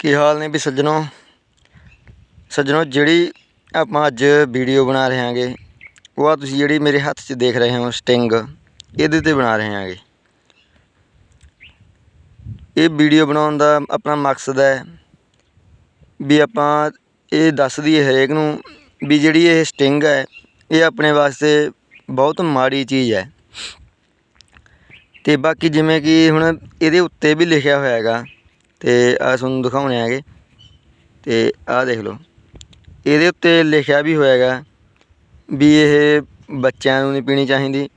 ਕੀ ਹਾਲ ਨੇ ਵੀ ਸੱਜਣੋ? ਸੱਜਣੋ, ਜਿਹੜੀ ਆਪਾਂ ਅੱਜ ਵੀਡੀਓ ਬਣਾ ਰਹੇ ਹਾਂਗੇ, ਉਹ ਆ ਤੁਸੀਂ ਜਿਹੜੀ ਮੇਰੇ ਹੱਥ 'ਚ ਦੇਖ ਰਹੇ ਹੋ ਸਟਿੰਗ, ਇਹਦੇ ਤੇ ਬਣਾ ਰਹੇ ਹਾਂਗੇ। ਇਹ ਵੀਡੀਓ ਬਣਾਉਣ ਦਾ ਆਪਣਾ ਮਕਸਦ ਹੈ ਵੀ ਆਪਾਂ ਇਹ ਦੱਸ ਦਈਏ ਹਰੇਕ ਨੂੰ ਵੀ ਜਿਹੜੀ ਇਹ ਸਟਿੰਗ ਹੈ, ਇਹ ਆਪਣੇ ਵਾਸਤੇ ਬਹੁਤ ਮਾੜੀ ਚੀਜ਼ ਹੈ। ਤੇ ਬਾਕੀ ਜਿਵੇਂ ਕਿ ਹੁਣ ਇਹਦੇ ਉੱਤੇ ਵੀ ਲਿਖਿਆ ਹੋਇਆ ਹੈਗਾ ਤੇ ਆ ਤੁਹਾਨੂੰ ਦਿਖਾਉਣੇ ਹੈਗੇ। ਤੇ ਆਹ ਦੇਖ ਲਓ। ਇਹਦੇ ਉੱਤੇ ਲਿਖਿਆ ਵੀ ਹੋਇਆ ਹੈਗਾ ਵੀ ਇਹ ਬੱਚਿਆਂ ਨੂੰ ਨਹੀਂ ਪੀਣੀ ਚਾਹੀਦੀ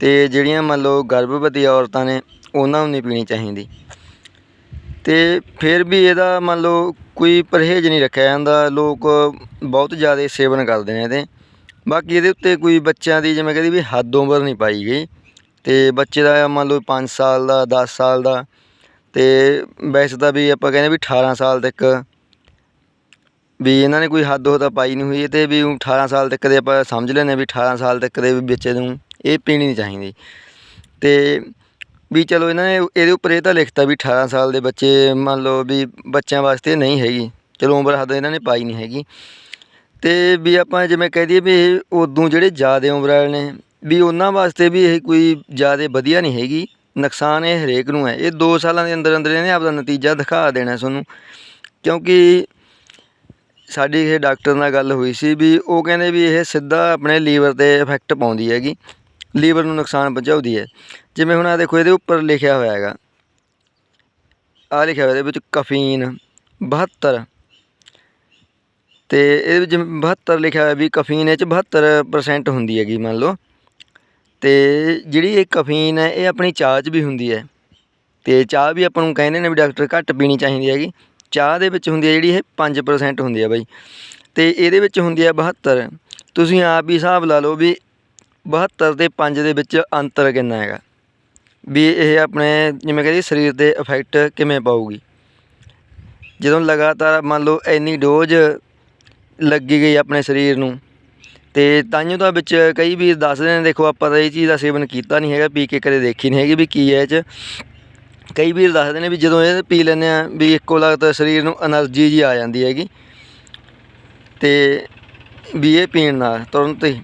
ਤੇ ਜਿਹੜੀਆਂ ਮੰਨ ਲਓ ਗਰਭਵਤੀ ਔਰਤਾਂ ਨੇ, ਉਹਨਾਂ ਨੂੰ ਨਹੀਂ ਪੀਣੀ ਚਾਹੀਦੀ। ਤੇ ਫਿਰ ਵੀ ਇਹਦਾ ਮੰਨ ਲਓ ਕੋਈ ਪਰਹੇਜ਼ ਨਹੀਂ ਰੱਖਿਆ ਜਾਂਦਾ, ਲੋਕ ਬਹੁਤ ਜ਼ਿਆਦਾ ਸੇਵਨ ਕਰਦੇ ਨੇ ਇਹਦੇ। ਬਾਕੀ ਇਹਦੇ ਉੱਤੇ ਕੋਈ ਬੱਚਿਆਂ ਦੀ ਜਿਵੇਂ ਕਹਿੰਦੀ ਵੀ ਹੱਦ ਉਮਰ ਨਹੀਂ ਪਾਈ ਗਈ। ਤੇ ਬੱਚੇ ਦਾ ਮੰਨ ਲਓ 5 ਸਾਲ ਦਾ 10 ਸਾਲ ਦਾ ਅਤੇ ਵੈਸੇ ਤਾਂ ਵੀ ਆਪਾਂ ਕਹਿੰਦੇ ਵੀ 18 ਸਾਲ ਤੱਕ ਵੀ ਇਹਨਾਂ ਨੇ ਕੋਈ ਹੱਦ ਉਹ ਤਾਂ ਪਾਈ ਨਹੀਂ ਹੋਈ ਅਤੇ ਵੀ ਊਂ 18 ਸਾਲ ਤੱਕ ਦੇ ਆਪਾਂ ਸਮਝ ਲੈਂਦੇ ਵੀ 18 ਸਾਲ ਤੱਕ ਦੇ ਵੀ ਬੱਚੇ ਨੂੰ ਇਹ ਪੀਣੀ ਨਹੀਂ ਚਾਹੀਦੀ। ਅਤੇ ਵੀ ਚਲੋ ਇਹਨਾਂ ਨੇ ਇਹਦੇ ਉੱਪਰ ਇਹ ਤਾਂ ਲਿਖਤਾ ਵੀ 18 ਸਾਲ ਦੇ ਬੱਚੇ ਮੰਨ ਲਓ ਵੀ ਬੱਚਿਆਂ ਵਾਸਤੇ ਨਹੀਂ ਹੈਗੀ, ਚਲੋ ਉਮਰ ਹੱਦ ਇਹਨਾਂ ਨੇ ਪਾਈ ਨਹੀਂ ਹੈਗੀ। ਅਤੇ ਵੀ ਆਪਾਂ ਜਿਵੇਂ ਕਹਿ ਦਈਏ ਵੀ ਇਹ ਉਦੋਂ ਜਿਹੜੇ ਜ਼ਿਆਦਾ ਉਮਰ ਵਾਲੇ ਨੇ, ਵੀ ਉਹਨਾਂ ਵਾਸਤੇ ਵੀ ਇਹ ਕੋਈ ਜ਼ਿਆਦਾ ਵਧੀਆ ਨਹੀਂ ਹੈਗੀ। ਨੁਕਸਾਨ ਇਹ ਹਰੇਕ ਨੂੰ ਹੈ। ਇਹ 2 ਸਾਲਾਂ ਦੇ ਅੰਦਰ ਅੰਦਰ ਇਹਨੇ ਆਪਦਾ ਨਤੀਜਾ ਦਿਖਾ ਦੇਣਾ ਤੁਹਾਨੂੰ। ਕਿਉਂਕਿ ਸਾਡੀ ਇਹ ਡਾਕਟਰ ਨਾਲ ਗੱਲ ਹੋਈ ਸੀ ਵੀ ਉਹ ਕਹਿੰਦੇ ਵੀ ਇਹ ਸਿੱਧਾ ਆਪਣੇ ਲੀਵਰ ਤੇ ਇਫੈਕਟ ਪਾਉਂਦੀ ਹੈਗੀ। ਲੀਵਰ ਨੂੰ ਨੁਕਸਾਨ ਪਹੁੰਚਾਉਂਦੀ ਹੈ। ਜਿਵੇਂ ਹੁਣ ਆ ਦੇਖੋ, ਇਹਦੇ ਉੱਪਰ ਲਿਖਿਆ ਹੋਇਆ ਹੈਗਾ। ਆ ਲਿਖਿਆ ਹੋਇਆ ਇਹਦੇ ਵਿੱਚ ਕਫੀਨ 72 ਤੇ ਇਹਦੇ ਵਿੱਚ ਜਿਵੇਂ 72 ਲਿਖਿਆ ਹੋਇਆ ਵੀ ਕਫੀਨ ਇਹ ਚ 72% ਹੁੰਦੀ ਹੈਗੀ ਮੰਨ ਲਓ। ਅਤੇ ਜਿਹੜੀ ਇਹ ਕਫੀਨ ਹੈ, ਇਹ ਆਪਣੀ ਚਾਹ 'ਚ ਵੀ ਹੁੰਦੀ ਹੈ। ਅਤੇ ਚਾਹ ਵੀ ਆਪਾਂ ਨੂੰ ਕਹਿੰਦੇ ਨੇ ਵੀ ਡਾਕਟਰ ਘੱਟ ਪੀਣੀ ਚਾਹੀਦੀ ਹੈਗੀ। ਚਾਹ ਦੇ ਵਿੱਚ ਹੁੰਦੀ ਹੈ ਜਿਹੜੀ ਇਹ 5% ਹੁੰਦੀ ਹੈ ਬਾਈ। ਅਤੇ ਇਹਦੇ ਵਿੱਚ ਹੁੰਦੀ ਹੈ 72 ਤੁਸੀਂ ਆਪ ਹੀ ਹਿਸਾਬ ਲਾ ਲਓ ਵੀ 72 ਤੇ 5 ਦੇ ਵਿੱਚ ਅੰਤਰ ਕਿੰਨਾ ਹੈਗਾ? ਵੀ ਇਹ ਆਪਣੇ ਜਿਵੇਂ ਕਹਿੰਦੇ ਸਰੀਰ ਤੇ ਇਫੈਕਟ ਕਿਵੇਂ ਪਾਊਗੀ? ਜਦੋਂ ਲਗਾਤਾਰ ਮੰਨ ਲਓ ਇੰਨੀ ਡੋਜ਼ ਲੱਗੀ ਗਈ ਆਪਣੇ ਸਰੀਰ ਨੂੰ ਤੇ ਤਾਈਓ ਤਾਂ ਵਿੱਚ ਕਈ ਵੀ ਦੱਸਦੇ ਨੇ, ਦੇਖੋ ਆਪਾਂ ਤਾਂ ਇਹ ਚੀਜ਼ ਦਾ ਸੇਵਨ ਕੀਤਾ ਨਹੀਂ ਹੈਗਾ, ਪੀ ਕੇ ਕਦੇ ਦੇਖੀ ਨਹੀਂ ਹੈਗੀ ਵੀ ਕੀ ਹੈ ਇਹ 'ਚ। ਕਈ ਵੀਰ ਦੱਸਦੇ ਨੇ ਵੀ ਜਦੋਂ ਇਹ ਪੀ ਲੈਂਦੇ ਆ ਵੀ ਇੱਕੋ ਲੱਗਦਾ ਸਰੀਰ ਨੂੰ એનર્ਜੀ ਜੀ ਆ ਜਾਂਦੀ ਹੈਗੀ। ਤੇ ਵੀ ਇਹ ਪੀਣ ਨਾਲ ਤੁਰੰਤ ਹੀ।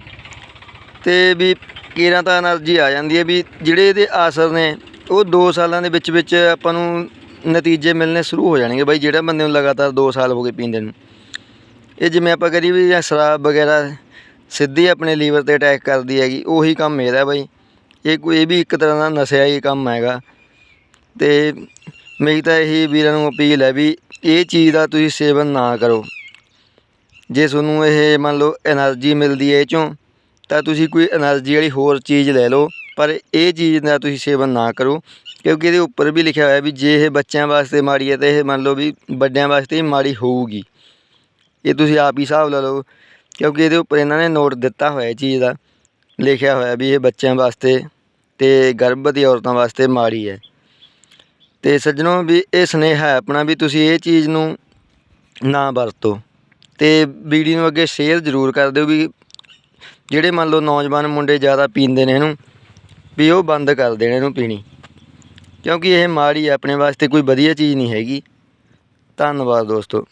ਤੇ ਵੀ ਕਿਰਾਂ ਤਾਂ એનર્ਜੀ ਆ ਜਾਂਦੀ ਹੈ ਵੀ ਜਿਹੜੇ ਇਹਦੇ ਆਸਰ ਨੇ, ਉਹ 2 ਸਾਲਾਂ ਦੇ ਵਿੱਚ ਵਿੱਚ ਆਪਾਂ ਨੂੰ ਨਤੀਜੇ ਮਿਲਨੇ ਸ਼ੁਰੂ ਹੋ ਜਾਣਗੇ ਬਾਈ, ਜਿਹੜਾ ਬੰਦੇ ਨੂੰ ਲਗਾਤਾਰ 2 ਸਾਲ ਹੋ ਗਏ ਪੀਂਦੇ ਨੂੰ। ਇਹ ਜਿਵੇਂ ਆਪਾਂ ਕਰੀ ਵੀ ਜਾਂ ਸ਼ਰਾਬ ਵਗੈਰਾ ਸਿੱਧੀ ਆਪਣੇ ਲੀਵਰ ਤੇ ਅਟੈਕ ਕਰਦੀ ਹੈਗੀ, ਉਹੀ ਕੰਮ ਇਹਦਾ ਬਾਈ। ਇਹ ਕੋਈ, ਇਹ ਵੀ ਇੱਕ ਤਰ੍ਹਾਂ ਦਾ ਨਸ਼ਿਆ ਹੀ ਕੰਮ ਹੈਗਾ। ਤੇ ਮੇਰੀ ਤਾਂ ਇਹੀ ਵੀਰਾਂ ਨੂੰ ਅਪੀਲ ਹੈ ਵੀ ਇਹ ਚੀਜ਼ ਦਾ ਤੁਸੀਂ ਸੇਵਨ ਨਾ ਕਰੋ। ਜੇ ਤੁਹਾਨੂੰ ਇਹ ਮੰਨ ਲਓ એનર્ਜੀ ਮਿਲਦੀ ਹੈ ਇਹ ਚੋਂ, ਤਾਂ ਤੁਸੀਂ ਕੋਈ એનર્ਜੀ ਵਾਲੀ ਹੋਰ ਚੀਜ਼ ਲੈ ਲਓ, ਪਰ ਇਹ ਚੀਜ਼ ਦਾ ਤੁਸੀਂ ਸੇਵਨ ਨਾ ਕਰੋ, ਕਿਉਂਕਿ ਇਹਦੇ ਉੱਪਰ ਵੀ ਲਿਖਿਆ ਹੋਇਆ ਵੀ ਜੇ ਇਹ ਬੱਚਿਆਂ ਵਾਸਤੇ ਮਾੜੀ ਹੈ, ਤਾਂ ਇਹ ਮੰਨ ਲਓ ਵੀ ਵੱਡਿਆਂ ਵਾਸਤੇ ਮਾੜੀ ਹੋਊਗੀ। ਇਹ ਤੁਸੀਂ ਆਪ ਹੀ ਹਿਸਾਬ ਲਾ ਲਓ। ਕਿਉਂਕਿ ਇਹਦੇ ਉੱਪਰ ਇਹਨਾਂ ਨੇ ਨੋਟ ਦਿੱਤਾ ਹੋਇਆ ਇਹ ਚੀਜ਼ ਦਾ, ਲਿਖਿਆ ਹੋਇਆ ਵੀ ਇਹ ਬੱਚਿਆਂ ਵਾਸਤੇ ਤੇ ਗਰਭਵਤੀ ਔਰਤਾਂ ਵਾਸਤੇ ਮਾੜੀ ਹੈ। ਤੇ ਸੱਜਣੋ ਵੀ ਇਹ ਸੁਨੇਹਾ ਹੈ ਆਪਣਾ ਵੀ ਤੁਸੀਂ ਇਹ ਚੀਜ਼ ਨੂੰ ਨਾ ਵਰਤੋ ਤੇ ਵੀਡੀਓ ਨੂੰ ਅੱਗੇ ਸ਼ੇਅਰ ਜ਼ਰੂਰ ਕਰ ਦਿਓ ਵੀ ਜਿਹੜੇ ਮੰਨ ਲਓ ਨੌਜਵਾਨ ਮੁੰਡੇ ਜ਼ਿਆਦਾ ਪੀਂਦੇ ਨੇ ਇਹਨੂੰ, ਵੀ ਉਹ ਬੰਦ ਕਰ ਦੇਣ ਇਹਨੂੰ ਪੀਣੀ। ਕਿਉਂਕਿ ਇਹ ਮਾੜੀ ਹੈ, ਆਪਣੇ ਵਾਸਤੇ ਕੋਈ ਵਧੀਆ ਚੀਜ਼ ਨਹੀਂ ਹੈਗੀ। ਧੰਨਵਾਦ ਦੋਸਤੋ।